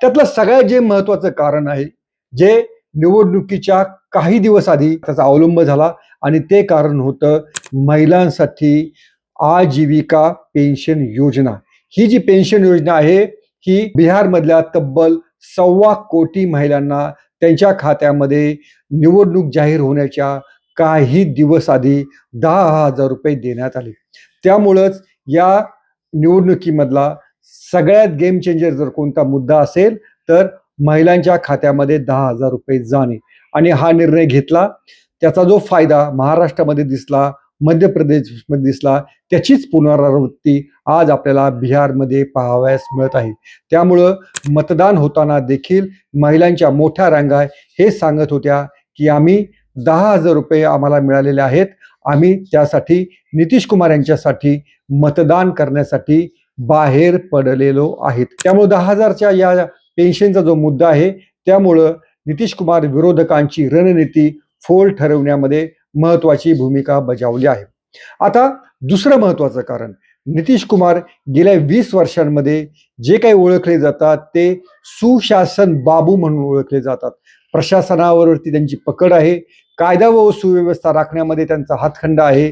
त्यातलं सगळ्यात जे महत्वाचं कारण आहे जे निवडणुकीच्या काही दिवस आधी त्याचा अवलंब झाला आणि ते कारण होतं महिलांसाठी आजीविका पेन्शन योजना. ही जी पेन्शन योजना आहे ही बिहारमधल्या तब्बल सव्वा कोटी महिलांना त्यांच्या खात्यामध्ये निवडणूक जाहीर होण्याच्या काही दिवस आधी दहा हजार रुपये देण्यात आले. त्यामुळंच या निवडणुकीमधला सगळ्यात गेम चेंजर जर कोणता मुद्दा असेल तर महिलांच्या खात्यामध्ये दहा हजार रुपये जाणे. आणि हा निर्णय घेतला त्याचा जो फायदा महाराष्ट्रामध्ये दिसला मध्य प्रदेशमध्ये दिसला त्याचीच पुनरावृत्ती आज आपल्याला बिहारमध्ये पाहावयास मिळत आहे. त्यामुळं मतदान होताना देखील महिलांच्या मोठ्या रांगा हे सांगत होत्या की आम्ही दहा हजार रुपये आम्हाला मिळालेले आहेत. आम्ही त्यासाठी नितीश कुमार यांच्यासाठी मतदान करण्यासाठी बाहेर पडलेलो आहेत. त्यामुळे दहा हजारच्या या पेन्शनचा जो मुद्दा आहे त्यामुळं नितीश कुमार विरोधकांची रणनीती फोल ठरवण्यामध्ये महत्वाची भूमिका बजावली आहे. आता दुसरं महत्वाचं कारण नितीश कुमार गेल्या वीस वर्षांमध्ये जे काही ओळखले जातात ते सुशासन बाबू म्हणून ओळखले जातात. प्रशासनावरती त्यांची पकड आहे कायदा व सुव्यवस्था राखण्यामध्ये त्यांचा हातखंडा आहे.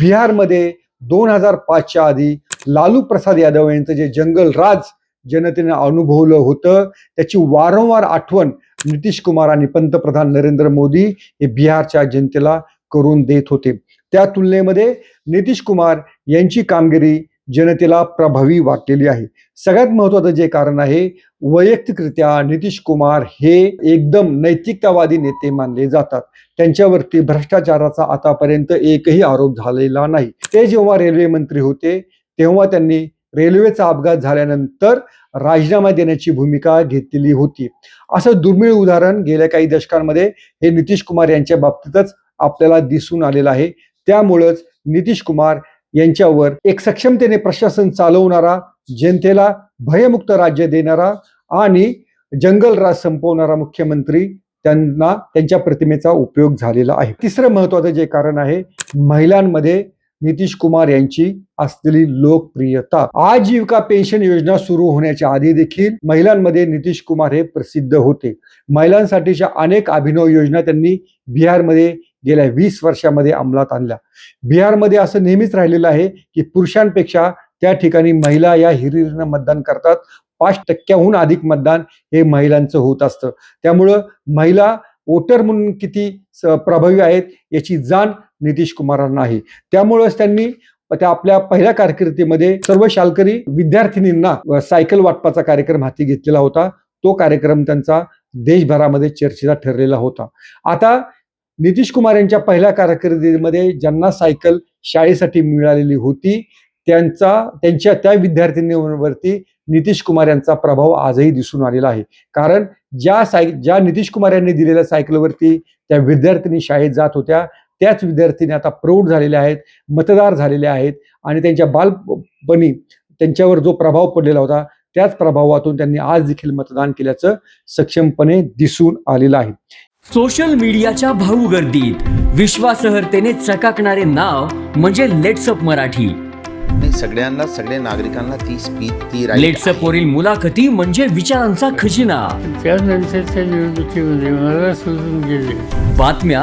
बिहारमध्ये दोन हजार पाचच्या आधी लालू प्रसाद यादव यांचं जे जंगल राज जनतेने अनुभवलं होतं त्याची वारंवार आठवण नितीश कुमार आणि पंतप्रधान नरेंद्र मोदी हे बिहारच्या जनतेला करून देत होते. त्या तुलनेमध्ये नितीश कुमार यांची कामगिरी जनतेला प्रभावी वाटलेली आहे. सगळ्यात महत्वाचं जे कारण आहे वैयक्तिकरित्या नितीश कुमार हे एकदम नैतिकतावादी नेते मानले जातात. त्यांच्यावरती भ्रष्टाचाराचा आतापर्यंत एकही आरोप झालेला नाही. ते जेव्हा रेल्वे मंत्री होते तेव्हा त्यांनी रेल्वेचा अपघात झाल्यानंतर राजीनामा देण्याची भूमिका घेतलेली होती. असं दुर्मिळ उदाहरण गेल्या काही दशकांमध्ये हे नितीश कुमार यांच्या बाबतीतच आपल्याला दिसून आलेलं आहे. त्यामुळंच नितीश कुमार यांच्यावर एक सक्षमतेने प्रशासन चालवणारा जनतेला भयमुक्त राज्य देणारा आणि जंगल राज संपवणारा मुख्यमंत्री त्यांना त्यांच्या प्रतिमेचा उपयोग झालेला आहे. तिसरं महत्वाचं जे कारण आहे महिलांमध्ये नितीश कुमार यांची असलेली लोकप्रियता. आजीविका पेन्शन योजना सुरू होण्याच्या आधी देखील महिलांमध्ये नितीश कुमार हे प्रसिद्ध होते. महिलांसाठीच्या अनेक अभिनव योजना त्यांनी बिहारमध्ये गेल्या वीस वर्षामध्ये अंमलात आणल्या. बिहारमध्ये असं नेहमीच राहिलेलं आहे की पुरुषांपेक्षा त्या ठिकाणी महिला या हिरिरीनं मतदान करतात. पाच टक्क्याहून अधिक मतदान हे महिलांचं होत असतं. त्यामुळं महिला वोटर म्हणून किती प्रभावी आहेत याची जाण नितीश कुमारांना आहे. त्यामुळेच त्यांनी त्या आपल्या पहिल्या कारकिर्दीमध्ये सर्व शालकरी विद्यार्थिनींना सायकल वाटपाचा कार्यक्रम हाती घेतलेला होता. तो कार्यक्रम त्यांचा देशभरामध्ये चर्चेचा ठरलेला होता. आता नितीश कुमार यांच्या पहिल्या कारकिर्दीमध्ये ज्यांना सायकल शाळेसाठी मिळालेली होती त्यांचा त्यांच्या त्या विद्यार्थिनीवरती नितीश कुमार यांचा प्रभाव आजही दिसून आलेला आहे. कारण ज्या साय ज्या नितीश कुमार यांनी दिलेल्या सायकलवरती त्या विद्यार्थिनी शाळेत जात होत्या त्याच विद्यार्थिनी आता प्रौढ झालेल्या आहेत मतदार झालेल्या आहेत आणि त्यांच्या बालपणी त्यांच्यावर जो प्रभाव पडलेला होता त्याच प्रभावातून त्यांनी आज देखील मतदान केल्याचं सक्षमपणे दिसून आलेलं आहे. सोशल मीडियाच्या भाऊ गर्दीत विश्वासहर्तेने चकाकणारे नाव म्हणजे लेट्सअप मराठी. सगळ्यांना सगळ्या नागरिकांना ती स्पीच ती लेट्सअप वरील मुलाखती म्हणजे विचारांचा खजिना. त्यानंतरच्या निवडणुकीमध्ये मला सोडून गेले. बातम्या